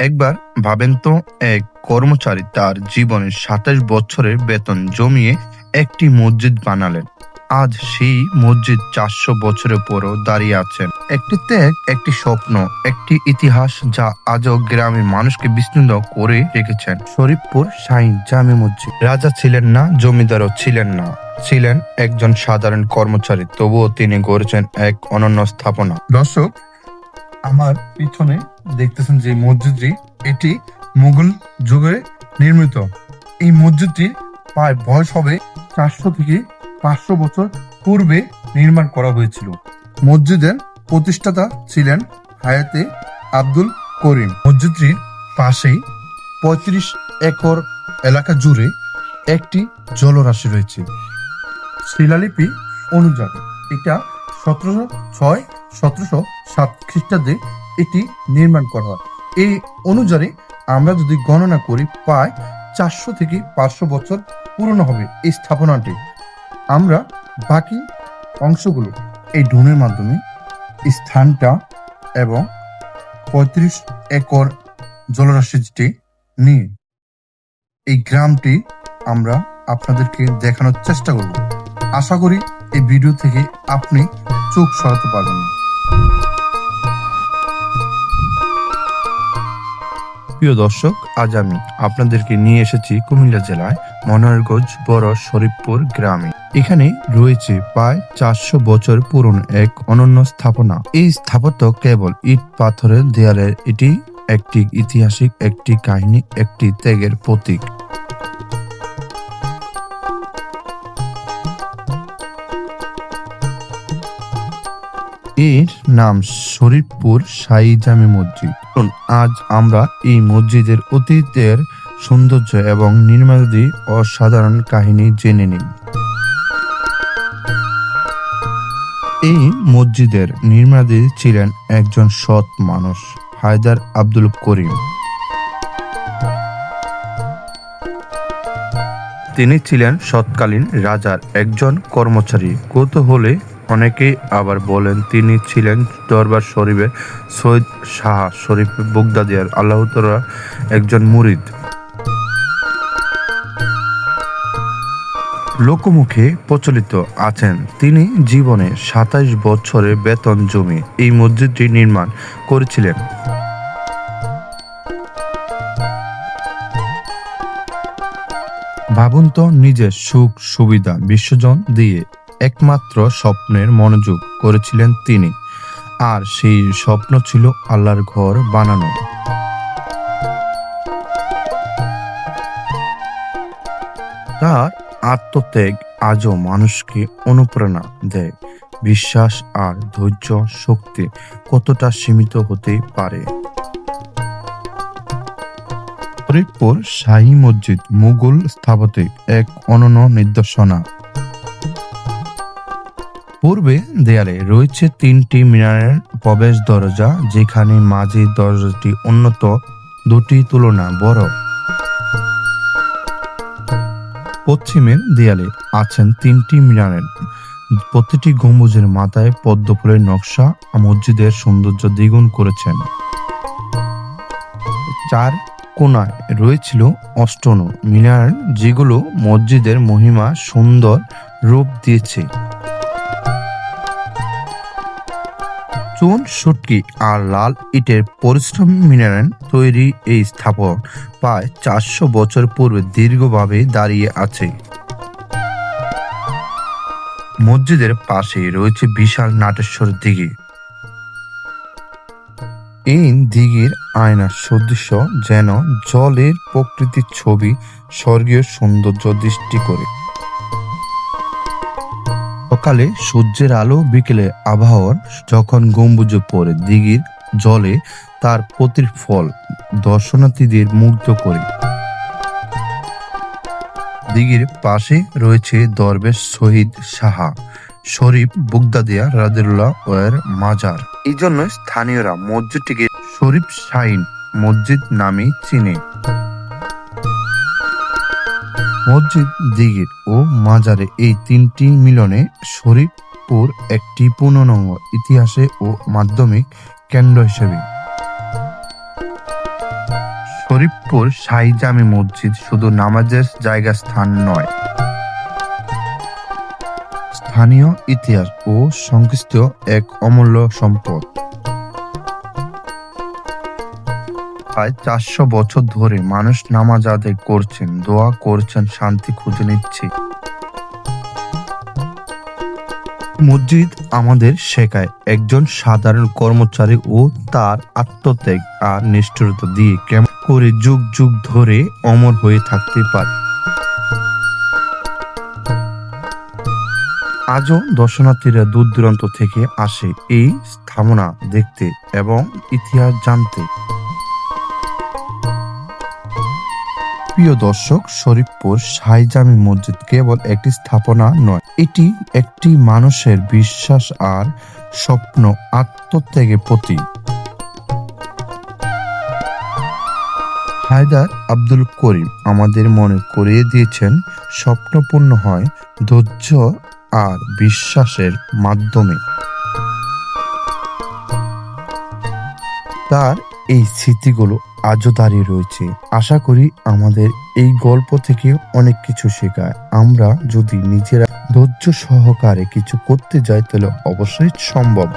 একবার ভাবেন তো, এক কর্মচারী তার জীবনের সাতাশ বছরের বেতন জমিয়ে একটি মসজিদ বানালেন। আজ সেই মসজিদ চারশো বছরের পরও দাঁড়িয়ে আছেন একটি ত্যাগ, একটি স্বপ্ন, একটি ইতিহাস যা আজও গ্রামের মানুষকে বিস্মিত করে রেখেছেন। শরীফপুর শাহী জামে মসজিদ। রাজা ছিলেন না, জমিদারও ছিলেন না। ছিলেন একজন সাধারণ কর্মচারী, তবুও তিনি গড়েছেন এক অনন্য স্থাপনা। দর্শক আমার পিছনে দেখতেছেন যে মসজিদটি, এটি মুঘল যুগে নির্মিত। এই মসজিদটি প্রায় বয়স হবে চারশো থেকে পাঁচশো বছর পূর্বে নির্মাণ করা হয়েছিল। মসজিদের প্রতিষ্ঠাতা ছিলেন হায়াতে আব্দুল করিম। মসজিদটির পাশেই পঁয়ত্রিশ একর এলাকা জুড়ে একটি জলরাশি রয়েছে। শিলালিপি অনুযায়ী এটা সতেরোশো ছয় সতেরোশো সাত খ্রিস্টাব্দে এটি নির্মাণ করা হয়। এই অনুযায়ী আমরা যদি গণনা করি, প্রায় চারশো থেকে পাঁচশো বছর পুরনো হবে এই স্থাপনাটি। আমরা বাকি অংশগুলো এই ড্রোনের মাধ্যমে, স্থানটা এবং পঁয়ত্রিশ একর জলরাশিটি নিয়ে এই গ্রামটি আমরা আপনাদেরকে দেখানোর চেষ্টা করব। আশা করি এই ভিডিও থেকে আপনি চোখ সরাতে পারবেন। না প্রিয় দর্শক, আজ আমি আপনাদেরকে নিয়ে এসেছি কুমিল্লা জেলায় মনোহরগঞ্জ বড় শরীফপুর গ্রামে। এখানে রয়েছে প্রায় চারশো বছর পুরনো এক অনন্য স্থাপনা। এই স্থাপত্য কেবল ইট, পাথরের দেয়ালের, এটি একটি ঐতিহাসিক একটি কাহিনী, একটি ত্যাগের প্রতীক। এর নাম শরীফপুর শাহী জামে মসজিদ। চলুন, আজ আমরা এই মসজিদের অতীতের সৌন্দর্য এবং নির্মাণাদি অসাধারণ কাহিনী জেনে নিই। এই মসজিদের নির্মাণাদি ছিলেন একজন সৎ মানুষ হায়দার আব্দুল করিম। তিনি ছিলেন সৎকালীন রাজার একজন কর্মচারী। কৌতূহলে অনেকে আবার বলেন, তিনি ছিলেন দরবার শরীফে সৈয়দ শাহ শরীফ বুগদাদিয়ার আল্লাহ তাআলার একজন মুরিদ। লোকমুখে প্রচলিত আছেন। তিনি জীবনে সাতাশ বছরের বেতন জমি এই মসজিদটি নির্মাণ করেছিলেন। ভাবুন তো নিজের সুখ সুবিধা বিশ্বজন দিয়ে একমাত্র স্বপ্নের মনোযোগ করেছিলেন তিনি, আর সেই স্বপ্ন ছিল আল্লাহর ঘর বানানো। তার আত্মত্যাগ আজও মানুষকে অনুপ্রেরণা দেয়। বিশ্বাস আর ধৈর্য শক্তি কতটা সীমিত হতে পারে? ফরিদপুর শাহী মসজিদ মুঘল স্থাপত্যিক এক অনন্য নিদর্শনা। পূর্বে দেয়ালে রয়েছে তিনটি মিনারের প্রবেশ দরজা, যেখানে মাঝি দরজাটি উন্নত, দুটি তুলনা বড়। পশ্চিমের দেয়ালে আছেন তিনটি মিনারের। প্রতিটি গম্বুজের মাথায় পদ্ম ফুলের নকশা মসজিদের সৌন্দর্য দ্বিগুণ করেছেন। চার কোনায় রয়েছিল অষ্টন মিনার, যেগুলো মসজিদের মহিমা সুন্দর রূপ দিয়েছে। চুন, সুটকি আর লাল ইটের পরিশ্রম মিনারেন তৈরি এই স্থাপন প্রায় চারশো বছর পূর্বে দীর্ঘভাবে দাঁড়িয়ে আছে। মসজিদের পাশে রয়েছে বিশাল নাটেশ্বর দিঘি। এই দিঘির আয়নার সদৃশ্য যেন জলের প্রকৃতির ছবি স্বর্গীয় সৌন্দর্য দৃষ্টি করে। সকালে সূর্যের আলো বিকেলে আবহাওয়ার যখন গম্বুজে পড়ে দিঘির জলে তার প্রতিফল দর্শনার্থীদের মুগ্ধ করে। দিঘির পাশে রয়েছে দরবেশ শহীদ সাহা শরীফ বুগদাদিয়া রাদিল্লাহ ওয়ের মাজার। এই জন্য স্থানীয়রা মসজিদটিকে শরীফ শাহিন মসজিদ নামে চিনে। মসজিদ দিঘির ও মাজারে এই তিনটি মিলনে শরীফপুর একটি পূর্ণাঙ্গ ইতিহাসে ও মাধ্যমিক কেন্দ্র হিসেবে। শরীফপুর শাহিজামি মসজিদ শুধু নামাজের জায়গা স্থান নয়। স্থানীয় ইতিহাস ও সংশ্লিষ্ট এক অমূল্য সম্পদ। প্রায় চারশো বছর ধরে মানুষ নামাজ আদায় করছেন, দোয়া করছেন, শান্তি খুঁজে নিচ্ছে। মসজিদ আমাদের শেখায় একজন সাধারণ কর্মচারী ও তার আত্মত্যাগ আর নিষ্ঠুরতা দিয়ে কেমন করে যুগ যুগ ধরে অমর হয়ে থাকতে পারে। আজও দর্শনার্থীরা দূর দূরান্ত থেকে আসে এই স্থাপনা দেখতে এবং ইতিহাস জানতে। প্রিয় দর্শক, শরীফপুর শাহজামি মসজিদ কেবল একটি স্থাপনা নয়, এটি একটি মানুষের বিশ্বাস আর স্বপ্ন আত্মত্যাগের প্রতীক। হায়দার আব্দুল করিম আমাদের মনে করিয়ে দিয়েছেন, স্বপ্নপূর্ণ হয় ধৈর্য আর বিশ্বাসের মাধ্যমে। তার এই স্মৃতিগুলো আজও দাঁড়িয়ে রয়েছে। আশা করি আমাদের এই গল্প থেকে অনেক কিছু শেখায়। আমরা যদি নিজেরা ধৈর্য সহকারে কিছু করতে যাই, তাহলে অবশ্যই সম্ভব।